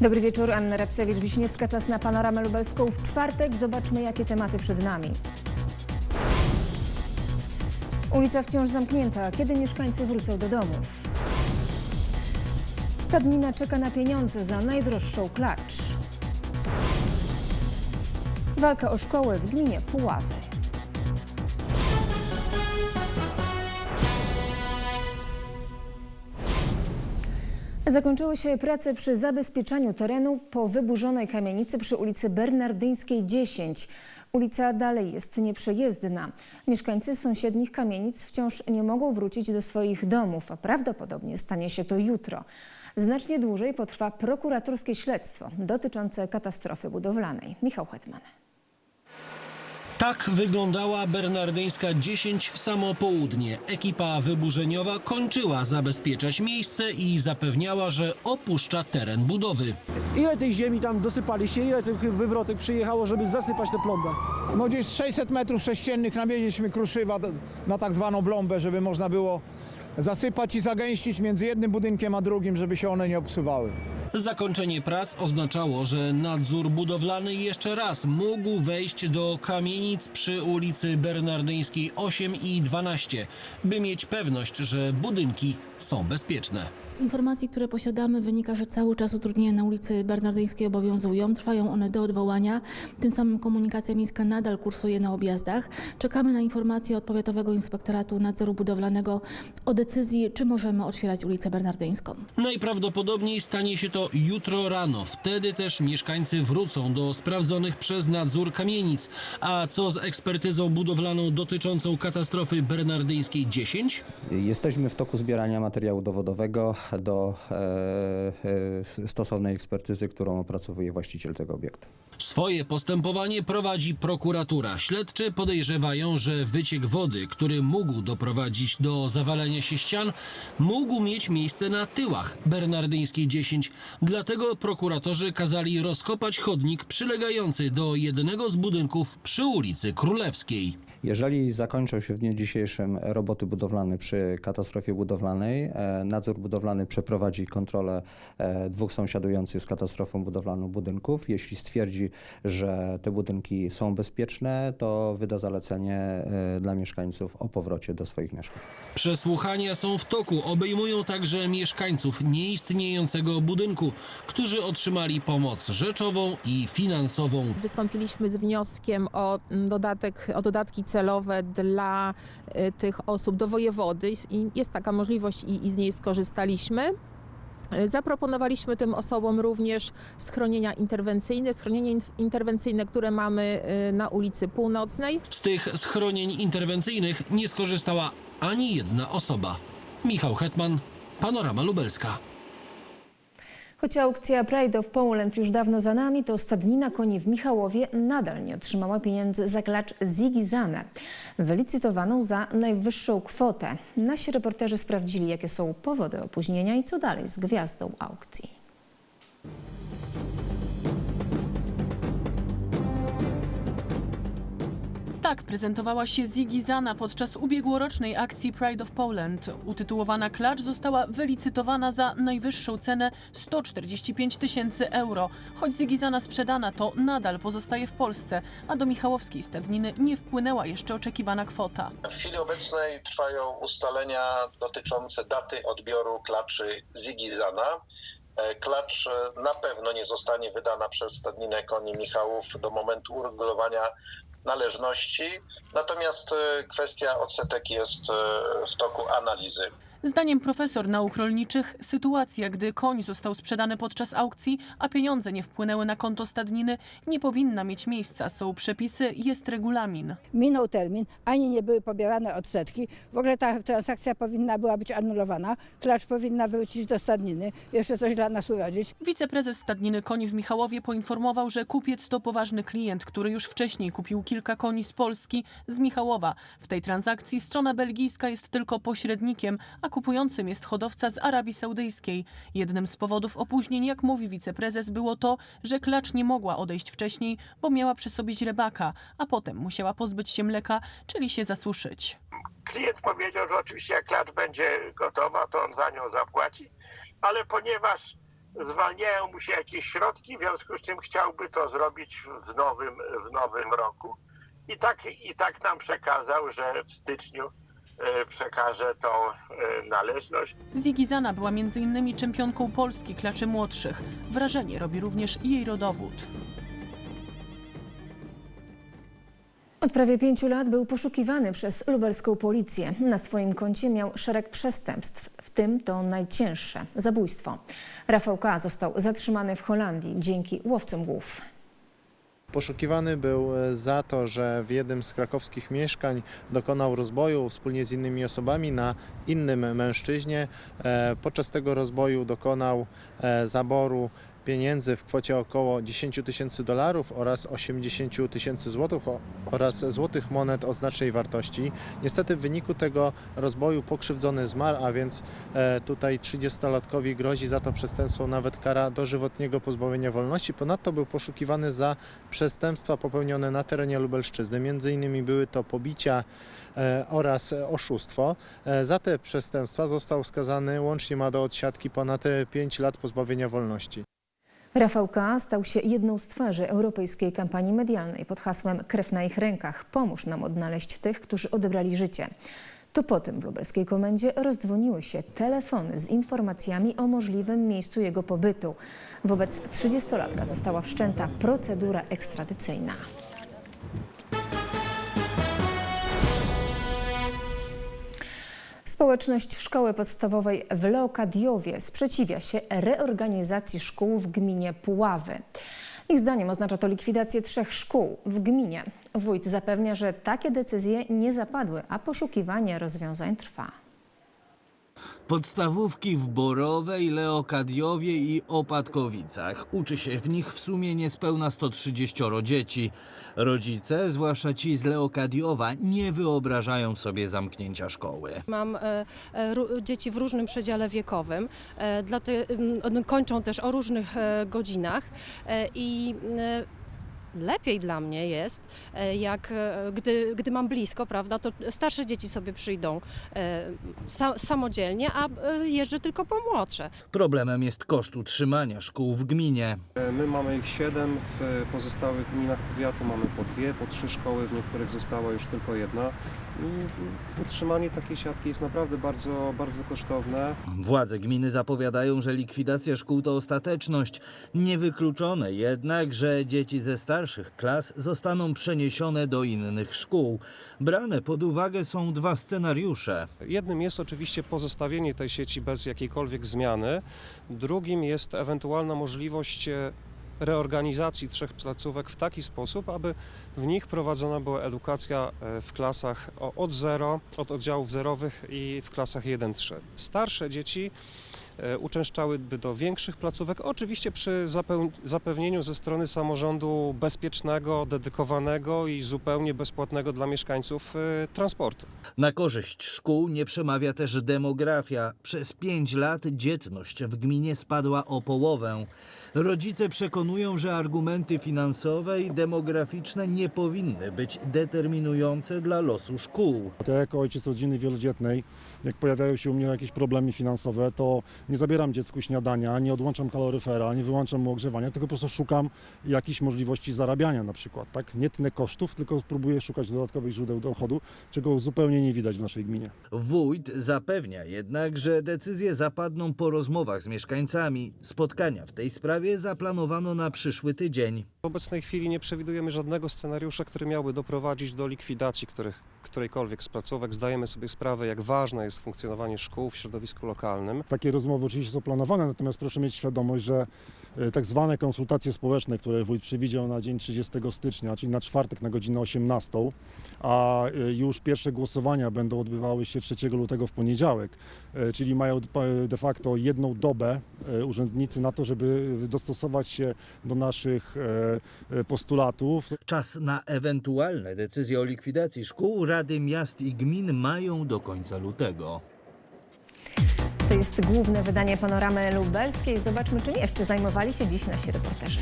Dobry wieczór, Anna Rabcewicz-Wiśniewska. Czas na panoramę lubelską w czwartek. Zobaczmy, jakie tematy przed nami. Ulica wciąż zamknięta. Kiedy mieszkańcy wrócą do domów? Stadnina czeka na pieniądze za najdroższą klacz. Walka o szkołę w gminie Puławy. Zakończyły się prace przy zabezpieczaniu terenu po wyburzonej kamienicy przy ulicy Bernardyńskiej 10. Ulica dalej jest nieprzejezdna. Mieszkańcy sąsiednich kamienic wciąż nie mogą wrócić do swoich domów, a prawdopodobnie stanie się to jutro. Znacznie dłużej potrwa prokuratorskie śledztwo dotyczące katastrofy budowlanej. Michał Hetman. Tak wyglądała Bernardyńska 10 w samo południe. Ekipa wyburzeniowa kończyła zabezpieczać miejsce i zapewniała, że opuszcza teren budowy. Ile tej ziemi tam dosypaliście? Ile tych wywrotek przyjechało, żeby zasypać tę plombę? No gdzieś 600 metrów sześciennych nawieźliśmy kruszywa na tak zwaną blombę, żeby można było zasypać i zagęścić między jednym budynkiem a drugim, żeby się one nie obsuwały. Zakończenie prac oznaczało, że nadzór budowlany jeszcze raz mógł wejść do kamienic przy ulicy Bernardyńskiej 8 i 12, by mieć pewność, że budynki są bezpieczne. Z informacji, które posiadamy, wynika, że cały czas utrudnienia na ulicy Bernardyńskiej obowiązują. Trwają one do odwołania. Tym samym komunikacja miejska nadal kursuje na objazdach. Czekamy na informacje od Powiatowego Inspektoratu Nadzoru Budowlanego o decyzji, czy możemy otwierać ulicę Bernardyńską. Najprawdopodobniej stanie się to jutro rano. Wtedy też mieszkańcy wrócą do sprawdzonych przez nadzór kamienic. A co z ekspertyzą budowlaną dotyczącą katastrofy Bernardyńskiej 10? Jesteśmy w toku zbierania materiału dowodowego do e, e, stosownej ekspertyzy, którą opracowuje właściciel tego obiektu. Swoje postępowanie prowadzi prokuratura. Śledczy podejrzewają, że wyciek wody, który mógł doprowadzić do zawalenia się ścian, mógł mieć miejsce na tyłach Bernardyńskiej 10. Dlatego prokuratorzy kazali rozkopać chodnik przylegający do jednego z budynków przy ulicy Królewskiej. Jeżeli zakończą się w dniu dzisiejszym roboty budowlane przy katastrofie budowlanej, e, nadzór budowlany przeprowadzi kontrolę e, dwóch sąsiadujących z katastrofą budowlaną budynków. Jeśli stwierdzi, że te budynki są bezpieczne, to wyda zalecenie e, dla mieszkańców o powrocie do swoich mieszkań. Przesłuchania są w toku, obejmują także mieszkańców nieistniejącego budynku, którzy otrzymali pomoc rzeczową i finansową. Wystąpiliśmy z wnioskiem o, mm, dodatek, o dodatki celowe dla y, tych osób do wojewody i jest taka możliwość i, i z niej skorzystaliśmy. Y, Zaproponowaliśmy tym osobom również schronienia interwencyjne, schronienie in- interwencyjne, które mamy y, na ulicy Północnej. Z tych schronień interwencyjnych nie skorzystała ani jedna osoba. Michał Hetman, Panorama Lubelska. Choć aukcja Pride of Poland już dawno za nami, to stadnina koni w Michałowie nadal nie otrzymała pieniędzy za klacz Zigizanę, wylicytowaną za najwyższą kwotę. Nasi reporterzy sprawdzili, jakie są powody opóźnienia i co dalej z gwiazdą aukcji. Tak prezentowała się Ziggy Zana podczas ubiegłorocznej akcji Pride of Poland. Utytułowana klacz została wylicytowana za najwyższą cenę 145 tysięcy euro. Choć Ziggy Zana sprzedana, to nadal pozostaje w Polsce, a do Michałowskiej Stadniny nie wpłynęła jeszcze oczekiwana kwota. W chwili obecnej trwają ustalenia dotyczące daty odbioru klaczy Zigizana. E, Klacz e, na pewno nie zostanie wydana przez Stadninę Koni Michałów do momentu uregulowania należności, natomiast e, kwestia odsetek jest e, w toku analizy. Zdaniem profesor nauk rolniczych, sytuacja, gdy koń został sprzedany podczas aukcji, a pieniądze nie wpłynęły na konto stadniny, nie powinna mieć miejsca. Są przepisy, jest regulamin. minął termin, ani nie były pobierane odsetki. W ogóle ta transakcja powinna była być anulowana. Klacz powinna wrócić do stadniny, jeszcze coś dla nas urodzić. Wiceprezes Stadniny Koni w Michałowie poinformował, że kupiec to poważny klient, który już wcześniej kupił kilka koni z Polski, z Michałowa. W tej transakcji strona belgijska jest tylko pośrednikiem, a kupującym jest hodowca z Arabii Saudyjskiej. Jednym z powodów opóźnień, jak mówi wiceprezes, było to, że klacz nie mogła odejść wcześniej, bo miała przy sobie źrebaka, a potem musiała pozbyć się mleka, czyli się zasuszyć. klient powiedział, że oczywiście jak klacz będzie gotowa, to on za nią zapłaci, ale ponieważ zwalniają mu się jakieś środki, w związku z czym chciałby to zrobić w nowym, w nowym roku. I tak, I tak nam przekazał, że w styczniu przekaże tą e, należność. Zigizana była m.in. czempionką Polski klaczy młodszych. Wrażenie robi również jej rodowód. Od prawie pięciu lat był poszukiwany przez lubelską policję. Na swoim koncie miał szereg przestępstw, w tym to najcięższe zabójstwo. Rafał K. został zatrzymany w Holandii dzięki łowcom głów. Poszukiwany był e, za to, że w jednym z krakowskich mieszkań dokonał rozboju wspólnie z innymi osobami na innym mężczyźnie. E, Podczas tego rozboju dokonał e, zaboru pieniędzy w kwocie około 10 tysięcy dolarów oraz 80 tysięcy złotych oraz złotych monet o znacznej wartości. Niestety w wyniku tego rozboju pokrzywdzony zmarł, a więc e, tutaj 30-latkowi grozi za to przestępstwo nawet kara dożywotniego pozbawienia wolności. Ponadto był poszukiwany za przestępstwa popełnione na terenie Lubelszczyzny. Między innymi były to pobicia e, oraz oszustwo. E, Za te przestępstwa został skazany, łącznie ma do odsiadki ponad 5 lat pozbawienia wolności. Rafał K. stał się jedną z twarzy europejskiej kampanii medialnej pod hasłem Krew na ich rękach. Pomóż nam odnaleźć tych, którzy odebrali życie. To po tym w lubelskiej komendzie rozdzwoniły się telefony z informacjami o możliwym miejscu jego pobytu. Wobec 30-latka została wszczęta procedura ekstradycyjna. Społeczność Szkoły Podstawowej w Leokadiowie sprzeciwia się reorganizacji szkół w gminie Puławy. Ich zdaniem oznacza to likwidację trzech szkół w gminie. Wójt zapewnia, że takie decyzje nie zapadły, a poszukiwanie rozwiązań trwa. Podstawówki w Borowej, Leokadiowie i Opatkowicach. Uczy się w nich w sumie niespełna 130 dzieci. Rodzice, zwłaszcza ci z Leokadiowa, nie wyobrażają sobie zamknięcia szkoły. Mam e, e, dzieci w różnym przedziale wiekowym, e, dla te, m, kończą też o różnych e, godzinach e, i e, lepiej dla mnie jest, e, jak e, gdy, gdy mam blisko, prawda, to starsze dzieci sobie przyjdą e, sa, samodzielnie, a jeżdżę tylko po młodsze. Problemem jest koszt utrzymania szkół w gminie. My mamy ich siedem, w pozostałych gminach powiatu mamy po dwie, po trzy szkoły, w niektórych została już tylko jedna. I utrzymanie takiej siatki jest naprawdę bardzo, bardzo kosztowne. Władze gminy zapowiadają, że likwidacja szkół to ostateczność. Niewykluczone jednak, że dzieci ze starszych klas zostaną przeniesione do innych szkół. Brane pod uwagę są dwa scenariusze. Jednym jest oczywiście pozostawienie tej sieci bez jakiejkolwiek zmiany. Drugim jest ewentualna możliwość e, reorganizacji trzech placówek w taki sposób, aby w nich prowadzona była edukacja e, w klasach od zero, od oddziałów zerowych i w klasach 1-3. Starsze dzieci uczęszczałyby do większych placówek, oczywiście przy zapewnieniu ze strony samorządu bezpiecznego, dedykowanego i zupełnie bezpłatnego dla mieszkańców e, transportu. Na korzyść szkół nie przemawia też demografia. Przez pięć lat dzietność w gminie spadła o połowę. Rodzice przekonują, że argumenty finansowe i demograficzne nie powinny być determinujące dla losu szkół. To ja jako ojciec rodziny wielodzietnej, jak pojawiają się u mnie jakieś problemy finansowe, to nie zabieram dziecku śniadania, nie odłączam kaloryfera, nie wyłączam mu ogrzewania, tylko po prostu szukam jakichś możliwości zarabiania na przykład. Tak? Nie tnę kosztów, tylko próbuję szukać dodatkowych źródeł dochodu, czego zupełnie nie widać w naszej gminie. Wójt zapewnia jednak, że decyzje zapadną po rozmowach z mieszkańcami. Spotkania w tej sprawie zaplanowano na przyszły tydzień. Obecnej chwili nie przewidujemy żadnego scenariusza, który miałby doprowadzić do likwidacji których, którejkolwiek z placówek. Zdajemy sobie sprawę, jak ważne jest funkcjonowanie szkół w środowisku lokalnym. Takie rozmowy oczywiście są planowane, natomiast proszę mieć świadomość, że e, tak zwane konsultacje społeczne, które wójt przewidział na dzień 30 stycznia, czyli na czwartek na godzinę 18, a e, już pierwsze głosowania będą odbywały się 3 lutego w poniedziałek, e, czyli mają de facto jedną dobę urzędnicy na to, żeby dostosować się do naszych postulatów. Czas na ewentualne decyzje o likwidacji szkół Rady Miast i Gmin mają do końca lutego. To jest główne wydanie Panoramy Lubelskiej. Zobaczmy, czym jeszcze zajmowali się dziś nasi reporterzy.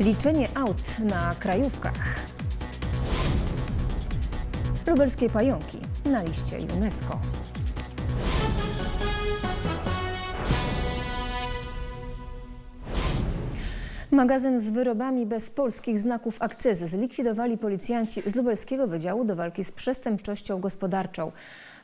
Liczenie aut na krajówkach. Lubelskie pająki na liście UNESCO. Magazyn z wyrobami bez polskich znaków akcyzy zlikwidowali policjanci z Lubelskiego Wydziału do Walki z Przestępczością Gospodarczą.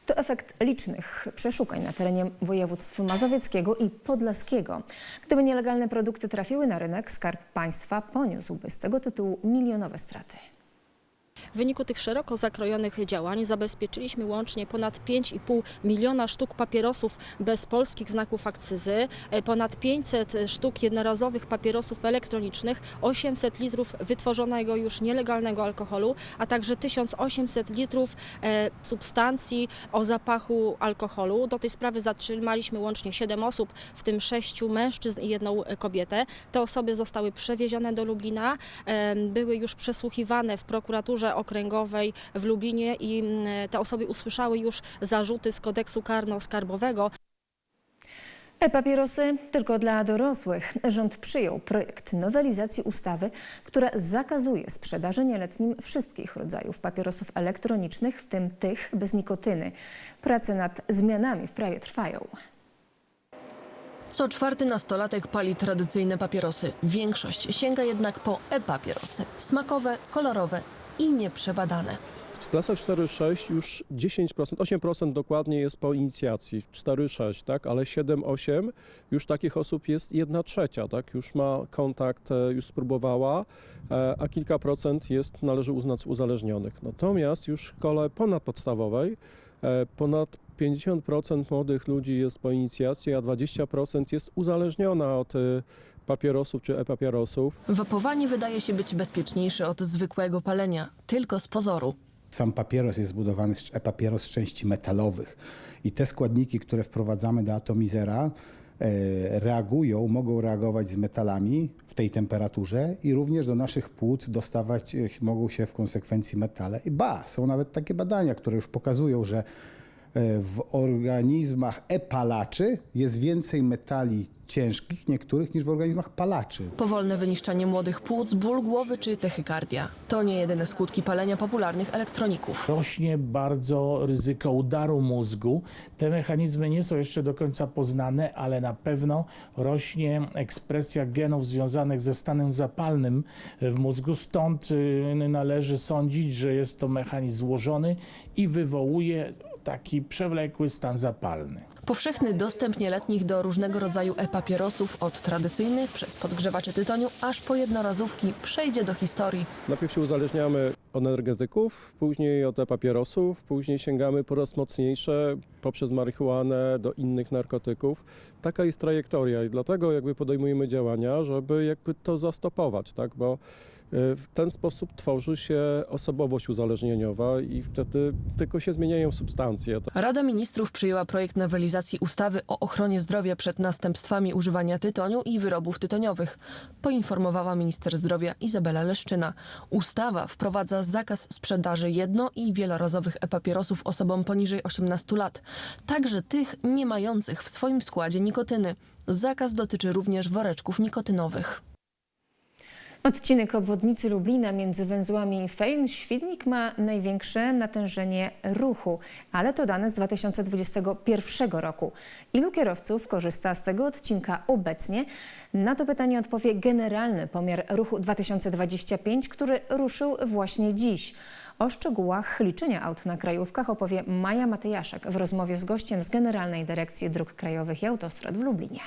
To efekt licznych przeszukań na terenie województw mazowieckiego i podlaskiego. Gdyby nielegalne produkty trafiły na rynek, Skarb Państwa poniósłby z tego tytułu milionowe straty. W wyniku tych szeroko zakrojonych działań zabezpieczyliśmy łącznie ponad 5,5 miliona sztuk papierosów bez polskich znaków akcyzy, e, ponad 500 sztuk jednorazowych papierosów elektronicznych, 800 litrów wytworzonego już nielegalnego alkoholu, a także 1800 litrów e, substancji o zapachu alkoholu. Do tej sprawy zatrzymaliśmy łącznie 7 osób, w tym 6 mężczyzn i jedną kobietę. Te osoby zostały przewiezione do Lublina, e, były już przesłuchiwane w prokuraturze okręgowej w Lublinie i mm, te osoby usłyszały już zarzuty z kodeksu karno-skarbowego. E-papierosy tylko dla dorosłych. Rząd przyjął projekt nowelizacji ustawy, która zakazuje sprzedaży nieletnim wszystkich rodzajów papierosów elektronicznych, w tym tych bez nikotyny. Prace nad zmianami w prawie trwają. Co czwarty nastolatek pali tradycyjne papierosy. Większość sięga jednak po e-papierosy. Smakowe, kolorowe i nieprzebadane. W klasach 4-6 już 10%, 8% dokładnie jest po inicjacji, w 4-6, tak, ale 7-8 już takich osób jest 1 trzecia, tak, już ma kontakt, e, już spróbowała, e, a kilka procent jest, należy uznać, uzależnionych. Natomiast już w szkole ponadpodstawowej e, ponad 50% młodych ludzi jest po inicjacji, a 20% jest uzależniona od papierosów czy e-papierosów. Wapowanie wydaje się być bezpieczniejsze od zwykłego palenia, tylko z pozoru. Sam papieros jest zbudowany z e-papieros z części metalowych i te składniki, które wprowadzamy do atomizera, e, reagują, mogą reagować z metalami w tej temperaturze i również do naszych płuc dostawać e, mogą się w konsekwencji metale. I ba, są nawet takie badania, które już pokazują, że w organizmach e-palaczy jest więcej metali ciężkich niektórych niż w organizmach palaczy. Powolne wyniszczanie młodych płuc, ból głowy czy techykardia. To nie jedyne skutki palenia popularnych elektroników. Rośnie bardzo ryzyko udaru mózgu. Te mechanizmy nie są jeszcze do końca poznane, ale na pewno rośnie ekspresja genów związanych ze stanem zapalnym w mózgu. Stąd y, należy sądzić, że jest to mechanizm złożony i wywołuje taki przewlekły stan zapalny. Powszechny dostęp nieletnich do różnego rodzaju e-papierosów od tradycyjnych przez podgrzewacze tytoniu aż po jednorazówki przejdzie do historii. Najpierw się uzależniamy energetyków, później od papierosów, później sięgamy po raz mocniejsze poprzez marihuanę do innych narkotyków. Taka jest trajektoria i dlatego jakby podejmujemy działania, żeby jakby to zastopować, tak, bo y, w ten sposób tworzy się osobowość uzależnieniowa i wtedy tylko się zmieniają substancje. Rada Ministrów przyjęła projekt nowelizacji ustawy o ochronie zdrowia przed następstwami używania tytoniu i wyrobów tytoniowych, poinformowała minister zdrowia Izabela Leszczyna. Ustawa wprowadza zakaz sprzedaży jedno- i wielorazowych e-papierosów osobom poniżej 18 lat, także tych nie mających w swoim składzie nikotyny. Zakaz dotyczy również woreczków nikotynowych. Odcinek obwodnicy Lublina między węzłami Fejn-Świdnik ma największe natężenie ruchu, ale to dane z 2021 roku. Ilu kierowców korzysta z tego odcinka obecnie? Na to pytanie odpowie generalny pomiar ruchu 2025, który ruszył właśnie dziś. O szczegółach liczenia aut na krajówkach opowie Maja Matejaszek w rozmowie z gościem z Generalnej Dyrekcji Dróg Krajowych i Autostrad w Lublinie.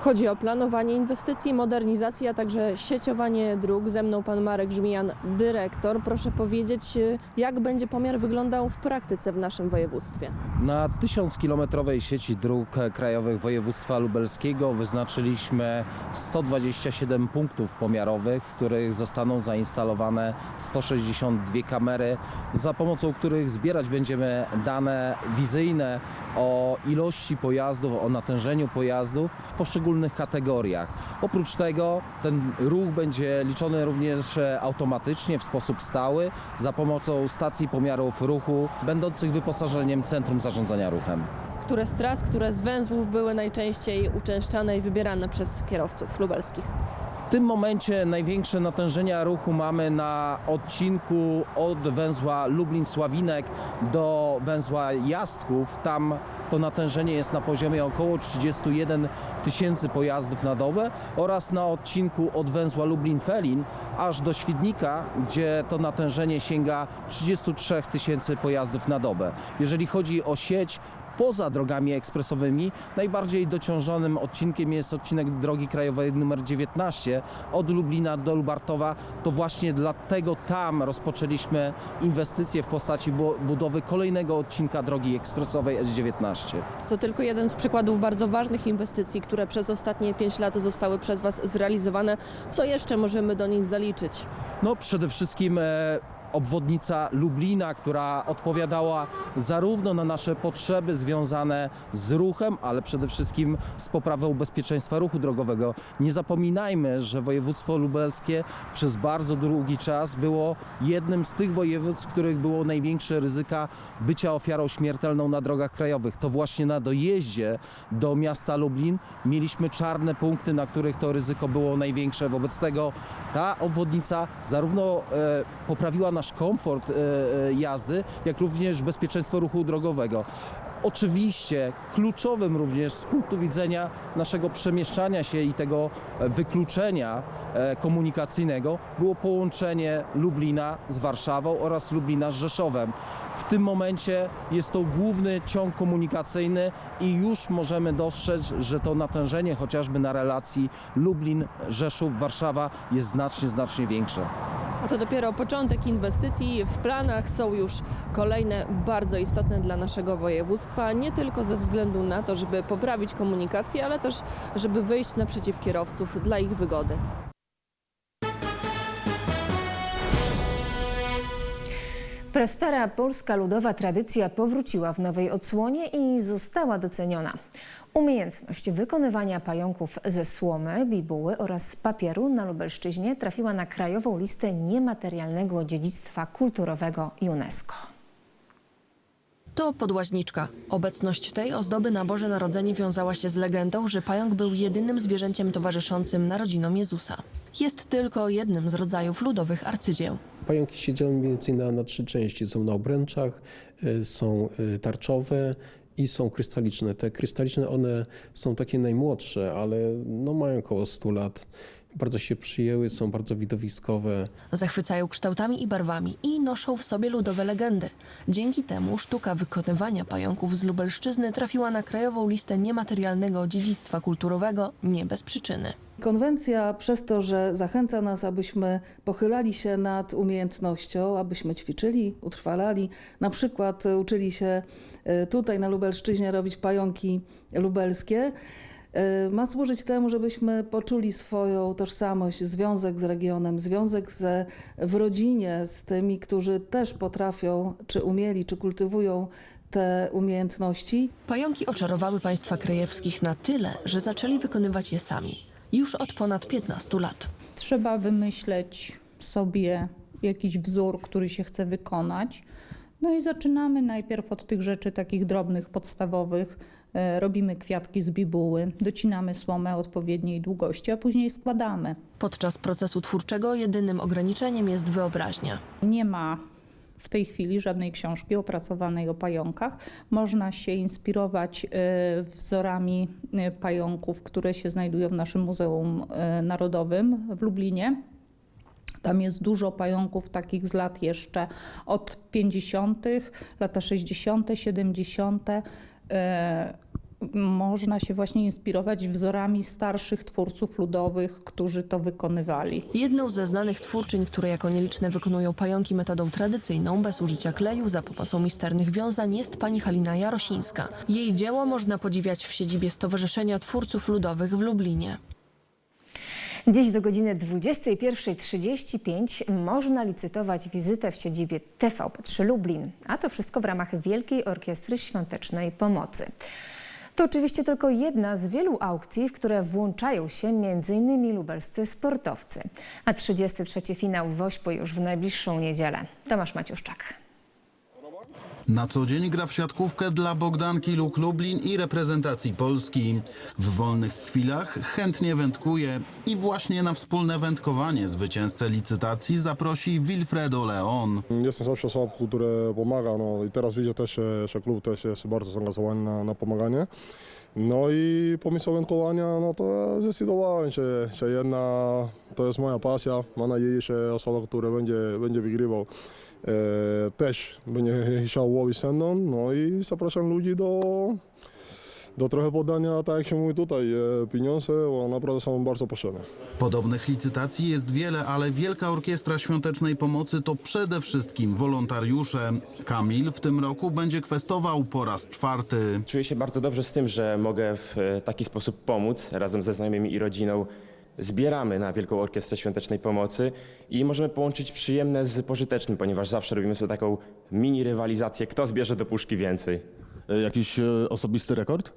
Chodzi o planowanie inwestycji, modernizację, a także sieciowanie dróg. Ze mną pan Marek Żmijan, dyrektor. Proszę powiedzieć, jak będzie pomiar wyglądał w praktyce w naszym województwie? Na 1000-kilometrowej sieci dróg krajowych województwa lubelskiego wyznaczyliśmy 127 punktów pomiarowych, w których zostaną zainstalowane 162 kamery, za pomocą których zbierać będziemy dane wizyjne o ilości pojazdów, o natężeniu pojazdów w poszczególnych kategoriach. Oprócz tego ten ruch będzie liczony również e, automatycznie w sposób stały za pomocą stacji pomiarów ruchu będących wyposażeniem Centrum Zarządzania Ruchem. Które z tras, które z węzłów były najczęściej uczęszczane i wybierane przez kierowców lubelskich? Tym momencie największe natężenia ruchu mamy na odcinku od węzła Lublin-Sławinek do węzła Jastków. Tam to natężenie jest na poziomie około 31 tysięcy pojazdów na dobę oraz na odcinku od węzła Lublin-Felin aż do Świdnika, gdzie to natężenie sięga 33 tysięcy pojazdów na dobę. Jeżeli chodzi o sieć poza drogami ekspresowymi, najbardziej dociążonym odcinkiem jest odcinek drogi krajowej nr 19 od Lublina do Lubartowa. To właśnie dlatego tam rozpoczęliśmy inwestycje w postaci bu- budowy kolejnego odcinka drogi ekspresowej S19. To tylko jeden z przykładów bardzo ważnych inwestycji, które przez ostatnie 5 lat zostały przez Was zrealizowane. Co jeszcze możemy do nich zaliczyć? No przede wszystkim e, obwodnica Lublina, która odpowiadała zarówno na nasze potrzeby związane z ruchem, ale przede wszystkim z poprawą bezpieczeństwa ruchu drogowego. Nie zapominajmy, że województwo lubelskie przez bardzo długi czas było jednym z tych województw, w których było największe ryzyka bycia ofiarą śmiertelną na drogach krajowych. To właśnie na dojeździe do miasta Lublin mieliśmy czarne punkty, na których to ryzyko było największe. Wobec tego ta obwodnica zarówno e, poprawiła nasz komfort e, e, jazdy, jak również bezpieczeństwo ruchu drogowego. Oczywiście kluczowym również z punktu widzenia naszego przemieszczania się i tego e, wykluczenia e, komunikacyjnego było połączenie Lublina z Warszawą oraz Lublina z Rzeszowem. W tym momencie jest to główny ciąg komunikacyjny i już możemy dostrzec, że to natężenie chociażby na relacji Lublin-Rzeszów-Warszawa jest znacznie, znacznie większe. A to dopiero początek inwestycji. W planach są już kolejne bardzo istotne dla naszego województwa, nie tylko ze względu na to, żeby poprawić komunikację, ale też, żeby wyjść naprzeciw kierowców dla ich wygody. Prastara polska ludowa tradycja powróciła w nowej odsłonie i została doceniona. Umiejętność wykonywania pająków ze słomy, bibuły oraz papieru na Lubelszczyźnie trafiła na krajową listę niematerialnego dziedzictwa kulturowego UNESCO. To podłaźniczka. Obecność tej ozdoby na Boże Narodzenie wiązała się z legendą, że pająk był jedynym zwierzęciem towarzyszącym narodzinom Jezusa. Jest tylko jednym z rodzajów ludowych arcydzieł. Pająki się dzielą mniej więcej na, na trzy części. Są na obręczach, y, są y, tarczowe i są krystaliczne. Te krystaliczne one są takie najmłodsze, ale no mają około 100 lat. Bardzo się przyjęły, są bardzo widowiskowe. Zachwycają kształtami i barwami i noszą w sobie ludowe legendy. Dzięki temu sztuka wykonywania pająków z Lubelszczyzny trafiła na krajową listę niematerialnego dziedzictwa kulturowego nie bez przyczyny. Konwencja przez to, że zachęca nas, abyśmy pochylali się nad umiejętnością, abyśmy ćwiczyli, utrwalali, na przykład uczyli się e, tutaj na Lubelszczyźnie robić pająki lubelskie, ma służyć temu, żebyśmy poczuli swoją tożsamość, związek z regionem, związek ze, w rodzinie z tymi, którzy też potrafią, czy umieli, czy kultywują te umiejętności. Pająki oczarowały państwa krajewskich na tyle, że zaczęli wykonywać je sami. Już od ponad 15 lat. Trzeba wymyśleć sobie jakiś wzór, który się chce wykonać. No i zaczynamy najpierw od tych rzeczy takich drobnych, podstawowych. E, Robimy kwiatki z bibuły, docinamy słomę odpowiedniej długości, a później składamy. Podczas procesu twórczego jedynym ograniczeniem jest wyobraźnia. Nie ma w tej chwili żadnej książki opracowanej o pająkach. Można się inspirować e, wzorami e, pająków, które się znajdują w naszym Muzeum Narodowym w Lublinie. Tam jest dużo pająków takich z lat jeszcze od 50., lata 60., 70. E, Można się właśnie inspirować wzorami starszych twórców ludowych, którzy to wykonywali. Jedną ze znanych twórczyń, które jako nieliczne wykonują pająki metodą tradycyjną, bez użycia kleju, za pomocą misternych wiązań, jest pani Halina Jarosińska. Jej dzieło można podziwiać w siedzibie Stowarzyszenia Twórców Ludowych w Lublinie. Dziś do godziny 21.35 można licytować wizytę w siedzibie TVP3 Lublin, a to wszystko w ramach Wielkiej Orkiestry Świątecznej Pomocy. To oczywiście tylko jedna z wielu aukcji, w które włączają się m.in. lubelscy sportowcy. A 33. finał Wośpo już w najbliższą niedzielę. Tomasz Maciuszczak. Na co dzień gra w siatkówkę dla Bogdanki Luk Lublin i reprezentacji Polski. W wolnych chwilach chętnie wędkuje i właśnie na wspólne wędkowanie zwycięzcę licytacji zaprosi Wilfredo Leon. Jestem zawsze osobą, która pomaga, no i teraz widzę też, że, że klub też jest bardzo zaangażowany na, na pomaganie. No i pomysł wędkowania, no to zdecydowałem się, że jedna to jest moja pasja. Mam nadzieję, że osoba, która będzie, będzie wygrywał, e, też będzie chciał łowić ze mną. No i zapraszam ludzi do, do trochę podania, tak jak się mówi tutaj, e, pieniądze, bo naprawdę są bardzo potrzebne. Podobnych licytacji jest wiele, ale Wielka Orkiestra Świątecznej Pomocy to przede wszystkim wolontariusze. Kamil w tym roku będzie kwestował po raz czwarty. Czuję się bardzo dobrze z tym, że mogę w e, taki sposób pomóc razem ze znajomymi i rodziną. Zbieramy na Wielką Orkiestrę Świątecznej Pomocy i możemy połączyć przyjemne z pożytecznym, ponieważ zawsze robimy sobie taką mini rywalizację, kto zbierze do puszki więcej. Jakiś e, osobisty rekord?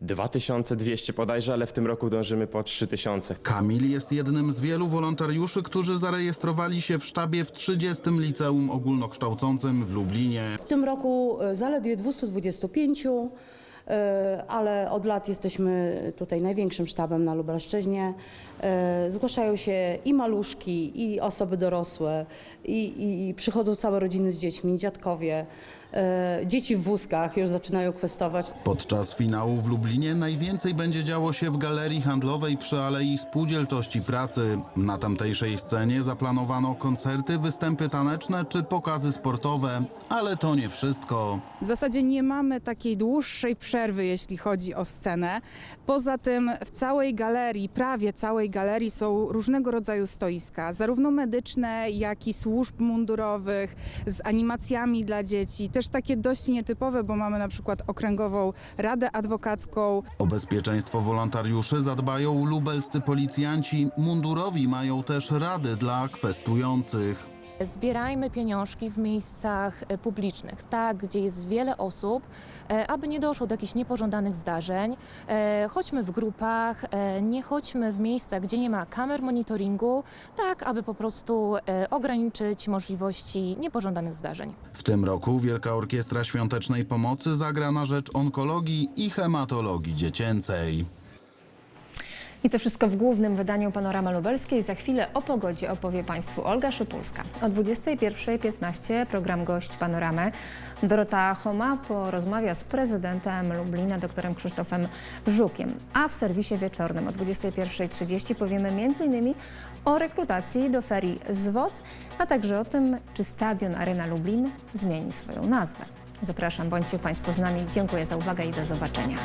2200 bodajże, ale w tym roku dążymy po 3000. Kamil jest jednym z wielu wolontariuszy, którzy zarejestrowali się w sztabie w 30. Liceum Ogólnokształcącym w Lublinie. W tym roku e, zaledwie 225, e, ale od lat jesteśmy tutaj największym sztabem na Lubelszczyźnie. E, Zgłaszają się i maluszki, i osoby dorosłe, i, i, i przychodzą całe rodziny z dziećmi, dziadkowie. E, Dzieci w wózkach już zaczynają kwestować. Podczas finału w Lublinie najwięcej będzie działo się w galerii handlowej przy Alei Spółdzielczości Pracy. Na tamtejszej scenie zaplanowano koncerty, występy taneczne czy pokazy sportowe, ale to nie wszystko. W zasadzie nie mamy takiej dłuższej przerwy, jeśli chodzi o scenę. Poza tym w całej galerii, prawie całej galerii są różnego rodzaju stoiska, zarówno medyczne, jak i służb mundurowych, z animacjami dla dzieci. Też takie dość nietypowe, bo mamy na przykład okręgową radę adwokacką. O bezpieczeństwo wolontariuszy zadbają lubelscy policjanci. Mundurowi mają też rady dla kwestujących. Zbierajmy pieniążki w miejscach e, publicznych, tak, gdzie jest wiele osób, e, aby nie doszło do jakichś niepożądanych zdarzeń. E, Chodźmy w grupach, nie chodźmy w miejscach, gdzie nie ma kamer monitoringu, tak, aby po prostu ograniczyć możliwości niepożądanych zdarzeń. W tym roku Wielka Orkiestra Świątecznej Pomocy zagra na rzecz onkologii i hematologii dziecięcej. I to wszystko w głównym wydaniu Panorama Lubelskiej. Za chwilę o pogodzie opowie Państwu Olga Szypulska. O 21.15 program Gość Panoramy. Dorota Choma porozmawia z prezydentem Lublina, doktorem Krzysztofem Żukiem. A w serwisie wieczornym o 21.30 powiemy m.in. o rekrutacji do ferii ZWOT, a także o tym, czy stadion Arena Lublin zmieni swoją nazwę. Zapraszam, bądźcie Państwo z nami. Dziękuję za uwagę i do zobaczenia.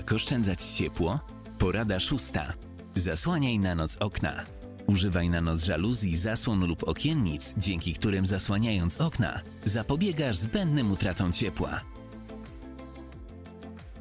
Jak oszczędzać ciepło? Porada szósta. Zasłaniaj na noc okna. Używaj na noc żaluzji, zasłon lub okiennic, dzięki którym zasłaniając okna zapobiegasz zbędnym utratom ciepła.